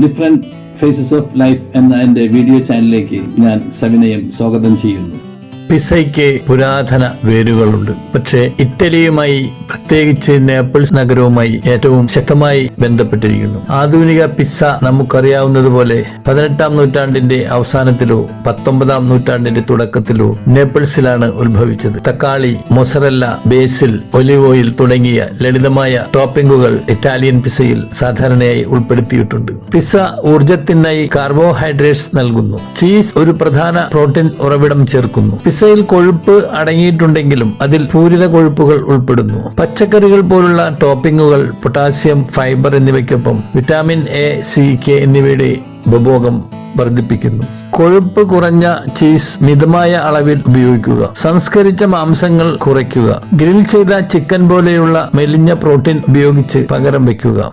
Different faces of life എന്ന എന്റെ video ചാനലിലേക്ക് ഞാൻ സവിനയം സ്വാഗതം ചെയ്യുന്നു. പിസയ്ക്ക് പുരാതന വേരുകളുണ്ട്. പക്ഷേ ഇറ്റലിയുമായി പ്രത്യേകിച്ച് നേപ്പിൾസ് നഗരവുമായി ഏറ്റവും ശക്തമായി ബന്ധപ്പെട്ടിരിക്കുന്നു. ആധുനിക പിസ്സ നമുക്കറിയാവുന്നതുപോലെ പതിനെട്ടാം നൂറ്റാണ്ടിന്റെ അവസാനത്തിലോ പത്തൊമ്പതാം നൂറ്റാണ്ടിന്റെ തുടക്കത്തിലോ നേപ്പിൾസിലാണ് ഉത്ഭവിച്ചത്. തക്കാളി മൊസറല്ല ബേസിൽ ഒലിവ് ഓയിൽ തുടങ്ങിയ ലളിതമായ ടോപ്പിംഗുകൾ ഇറ്റാലിയൻ പിസ്സയിൽ സാധാരണയായി ഉൾപ്പെടുത്തിയിട്ടുണ്ട്. പിസ്സ ഊർജത്തിനായി കാർബോഹൈഡ്രേറ്റ്സ് നൽകുന്നു. ചീസ് ഒരു പ്രധാന പ്രോട്ടീൻ ഉറവിടം ചേർക്കുന്നു. പിസ്സയിൽ കൊഴുപ്പ് അടങ്ങിയിട്ടുണ്ടെങ്കിലും അതിൽ പൂരിത കൊഴുപ്പുകൾ ഉൾപ്പെടുന്നു. പച്ചക്കറികൾ പോലുള്ള ടോപ്പിംഗുകൾ പൊട്ടാസ്യം ഫൈബർ എന്നിവയ്ക്കൊപ്പം വിറ്റാമിൻ എ സി കെ എന്നിവയുടെ ഉപഭോഗം വർദ്ധിപ്പിക്കുന്നു. കൊഴുപ്പ് കുറഞ്ഞ ചീസ് മിതമായ അളവിൽ ഉപയോഗിക്കുക. സംസ്കരിച്ച മാംസങ്ങൾ കുറയ്ക്കുക. ഗ്രിൽ ചെയ്ത ചിക്കൻ പോലെയുള്ള മെലിഞ്ഞ പ്രോട്ടീൻ ഉപയോഗിച്ച് പകരം വയ്ക്കുക.